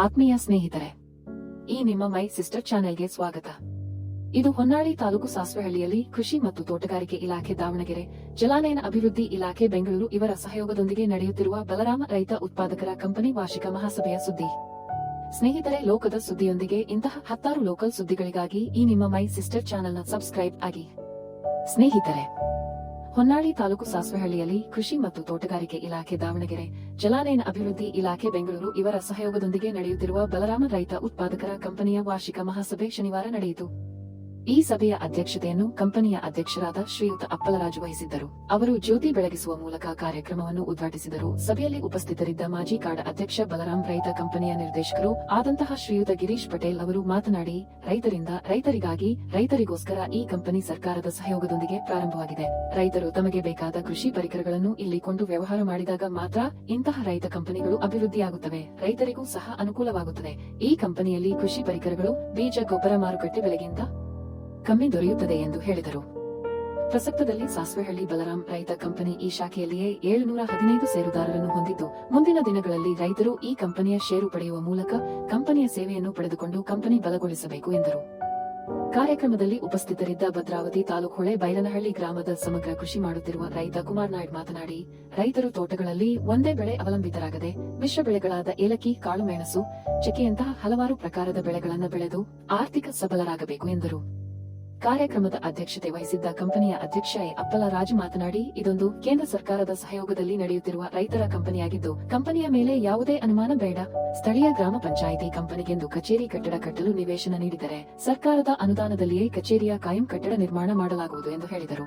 ಆತ್ಮೀಯ ಸ್ನೇಹಿತರೆ, ಈ ನಿಮ್ಮ ಮೈ ಸಿಸ್ಟರ್ ಚಾನೆಲ್ಗೆ ಸ್ವಾಗತ. ಇದು ಹೊನ್ನಾಳಿ ತಾಲೂಕು ಸಾಸ್ವೆಹಳ್ಳಿಯಲ್ಲಿ ಕೃಷಿ ಮತ್ತು ತೋಟಗಾರಿಕೆ ಇಲಾಖೆ ದಾವಣಗೆರೆ, ಜಲಾನಯನ ಅಭಿವೃದ್ಧಿ ಇಲಾಖೆ ಬೆಂಗಳೂರು ಇವರ ಸಹಯೋಗದೊಂದಿಗೆ ನಡೆಯುತ್ತಿರುವ ಬಲರಾಮ ರೈತ ಉತ್ಪಾದಕರ ಕಂಪನಿ ವಾರ್ಷಿಕ ಮಹಾಸಭೆಯ ಸುದ್ದಿ. ಸ್ನೇಹಿತರೆ, ಲೋಕದ ಸುದ್ದಿಯೊಂದಿಗೆ ಇಂತಹ ಹತ್ತಾರು ಲೋಕಲ್ ಸುದ್ದಿಗಳಿಗಾಗಿ ಈ ನಿಮ್ಮ ಮೈ ಸಿಸ್ಟರ್ ಚಾನೆಲ್ನ ಸಬ್ಸ್ಕ್ರೈಬ್ ಆಗಿ. ಸ್ನೇಹಿತರೆ ಹೊನ್ನಾಳಿ ತಾಲೂಕು ಸಾಸ್ವೆಹಳ್ಳಿಯಲ್ಲಿ ಕೃಷಿ ಮತ್ತು ತೋಟಗಾರಿಕೆ ಇಲಾಖೆ ದಾವಣಗೆರೆ, ಜಲಾನಯನ ಅಭಿವೃದ್ಧಿ ಇಲಾಖೆ ಬೆಂಗಳೂರು ಇವರ ಸಹಯೋಗದೊಂದಿಗೆ ನಡೆಯುತ್ತಿರುವ ಬಲರಾಮ ರೈತ ಉತ್ಪಾದಕರ ಕಂಪನಿಯ ವಾರ್ಷಿಕ ಮಹಾಸಭೆ ಶನಿವಾರ ನಡೆಯಿತು. ಈ ಸಭೆಯ ಅಧ್ಯಕ್ಷತೆಯನ್ನು ಕಂಪನಿಯ ಅಧ್ಯಕ್ಷರಾದ ಶ್ರೀಯುತ ಅಪ್ಪಲರಾಜು ವಹಿಸಿದ್ದರು. ಅವರು ಜ್ಯೋತಿ ಬೆಳಗಿಸುವ ಮೂಲಕ ಕಾರ್ಯಕ್ರಮವನ್ನು ಉದ್ಘಾಟಿಸಿದರು. ಸಭೆಯಲ್ಲಿ ಉಪಸ್ಥಿತರಿದ್ದ ಮಾಜಿ ಕಾರ್ಡ್ ಅಧ್ಯಕ್ಷ ಬಲರಾಮ್ ರೈತ ಕಂಪನಿಯ ನಿರ್ದೇಶಕರು, ಆದಂತಹ ಶ್ರೀಯುತ ಗಿರೀಶ್ ಪಟೇಲ್ ಅವರು ಮಾತನಾಡಿ, ರೈತರಿಂದ, ರೈತರಿಗಾಗಿ, ರೈತರಿಗೋಸ್ಕರ ಈ ಕಂಪನಿ ಸರ್ಕಾರದ ಸಹಯೋಗದೊಂದಿಗೆ ಪ್ರಾರಂಭವಾಗಿದೆ. ರೈತರು ತಮಗೆ ಬೇಕಾದ ಕೃಷಿ ಪರಿಕರಗಳನ್ನು ಇಲ್ಲಿ ಕೊಂಡು ವ್ಯವಹಾರ ಮಾಡಿದಾಗ ಮಾತ್ರ ಇಂತಹ ರೈತ ಕಂಪನಿಗಳು ಅಭಿವೃದ್ಧಿಯಾಗುತ್ತವೆ. ರೈತರಿಗೂ ಸಹ ಅನುಕೂಲವಾಗುತ್ತದೆ. ಈ ಕಂಪನಿಯಲ್ಲಿ ಕೃಷಿ ಪರಿಕರಗಳು, ಬೀಜ, ಗೊಬ್ಬರ ಮಾರುಕಟ್ಟೆ ಬೆಲೆಗಿಂತ ಕಮ್ಮಿ ದೊರೆಯುತ್ತದೆ ಎಂದು ಹೇಳಿದರು. ಪ್ರಸಕ್ತದಲ್ಲಿ ಸಾಸ್ವೆಹಳ್ಳಿ ಬಲರಾಮ್ ರೈತ ಕಂಪನಿ ಈ ಶಾಖೆಯಲ್ಲಿಯೇ ಏಳುನೂರ ಹದಿನೈದು ಷೇರುದಾರರನ್ನು ಹೊಂದಿದ್ದು, ಮುಂದಿನ ದಿನಗಳಲ್ಲಿ ರೈತರು ಈ ಕಂಪನಿಯ ಷೇರು ಪಡೆಯುವ ಮೂಲಕ ಕಂಪನಿಯ ಸೇವೆಯನ್ನು ಪಡೆದುಕೊಂಡು ಕಂಪನಿ ಬಲಗೊಳಿಸಬೇಕು ಎಂದರು. ಕಾರ್ಯಕ್ರಮದಲ್ಲಿ ಉಪಸ್ಥಿತರಿದ್ದ ಭದ್ರಾವತಿ ತಾಲೂಕು ಹೊಳೆ ಬೈರನಹಳ್ಳಿ ಗ್ರಾಮದ ಸಮಗ್ರ ಕೃಷಿ ಮಾಡುತ್ತಿರುವ ರೈತ ಕುಮಾರ್ ನಾಯ್ಡ್ ಮಾತನಾಡಿ, ರೈತರು ತೋಟಗಳಲ್ಲಿ ಒಂದೇ ಬೆಳೆ ಅವಲಂಬಿತರಾಗದೆ ಮಿಶ್ರ ಬೆಳೆಗಳಾದ ಏಲಕ್ಕಿ ಕಾಳುಮೆಣಸು ಚಕ್ಕೆಯಂತಹ ಹಲವಾರು ಪ್ರಕಾರದ ಬೆಳೆಗಳನ್ನು ಬೆಳೆದು ಆರ್ಥಿಕ ಸಬಲರಾಗಬೇಕು ಎಂದರು. ಕಾರ್ಯಕ್ರಮದ ಅಧ್ಯಕ್ಷತೆ ವಹಿಸಿದ್ದ ಕಂಪನಿಯ ಅಧ್ಯಕ್ಷ ಎ. ಅಪ್ಪಲರಾಜು ಮಾತನಾಡಿ, ಇದೊಂದು ಕೇಂದ್ರ ಸರ್ಕಾರದ ಸಹಯೋಗದಲ್ಲಿ ನಡೆಯುತ್ತಿರುವ ರೈತರ ಕಂಪನಿಯಾಗಿದ್ದು, ಕಂಪನಿಯ ಮೇಲೆ ಯಾವುದೇ ಅನುಮಾನ ಬೇಡ ಸ್ಥಳೀಯ ಗ್ರಾಮ ಪಂಚಾಯಿತಿ ಕಂಪನಿಗೆಂದು ಕಚೇರಿ ಕಟ್ಟಡ ಕಟ್ಟಲು ನಿವೇಶನ ನೀಡಿದರೆ ಸರ್ಕಾರದ ಅನುದಾನದಲ್ಲಿಯೇ ಕಚೇರಿಯ ಕಾಯಂ ಕಟ್ಟಡ ನಿರ್ಮಾಣ ಮಾಡಲಾಗುವುದು ಎಂದು ಹೇಳಿದರು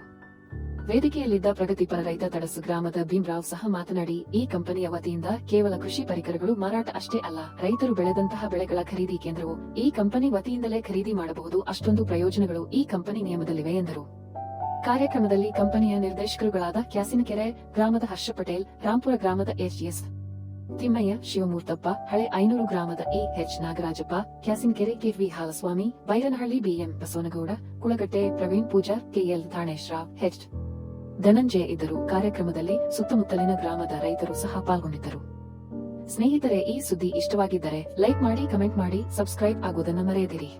ವೇದಿಕೆಯಲ್ಲಿದ್ದ ಪ್ರಗತಿಪರ ರೈತ ತಡಸು ಗ್ರಾಮದ ಭೀಮರಾವ್ ಸಹ ಮಾತನಾಡಿ, ಈ ಕಂಪನಿಯ ವತಿಯಿಂದ ಕೇವಲ ಕೃಷಿ ಪರಿಕರಗಳು ಮಾರಾಟ ಅಷ್ಟೇ ಅಲ್ಲ, ರೈತರು ಬೆಳೆದಂತಹ ಬೆಳೆಗಳ ಖರೀದಿ ಕೇಂದ್ರವು ಈ ಕಂಪನಿ ವತಿಯಿಂದಲೇ ಖರೀದಿ ಮಾಡಬಹುದು ಅಷ್ಟೊಂದು ಪ್ರಯೋಜನಗಳು ಈ ಕಂಪನಿ ನಿಯಮದಲ್ಲಿವೆ ಎಂದರು. ಕಾರ್ಯಕ್ರಮದಲ್ಲಿ ಕಂಪನಿಯ ನಿರ್ದೇಶಕರುಗಳಾದ ಕ್ಯಾಸಿನಕೆರೆ, ಗ್ರಾಮದ ಹರ್ಷ ಪಟೇಲ್, ರಾಂಪುರ ಗ್ರಾಮದ ಎಚ್ಎಸ್ ತಿಮ್ಮಯ್ಯ, ಶಿವಮೂರ್ತಪ್ಪ, ಹಳೆ ಐನೂರು ಗ್ರಾಮದ A H Nagarajappa, Kyasinakere KV Halaswamy, Bairanahalli BM Basavanagowda, Kulagatte Praveen Pooja KL Thaneshrao H Dhananjaya ಇದ್ದರು. ಕಾರ್ಯಕ್ರಮದಲ್ಲಿ ಸುತ್ತಮುತ್ತಲಿನ ಗ್ರಾಮದ ರೈತರು ಸಹ ಪಾಲ್ಗೊಂಡಿದ್ದರು. ಸ್ನೇಹಿತರೆ, ಈ ಸುದ್ದಿ ಇಷ್ಟವಾಗಿದ್ದರೆ ಲೈಕ್ ಮಾಡಿ, ಕಮೆಂಟ್ ಮಾಡಿ, ಸಬ್ಸ್ಕ್ರೈಬ್ ಆಗುವುದನ್ನು ಮರೆಯದಿರಿ.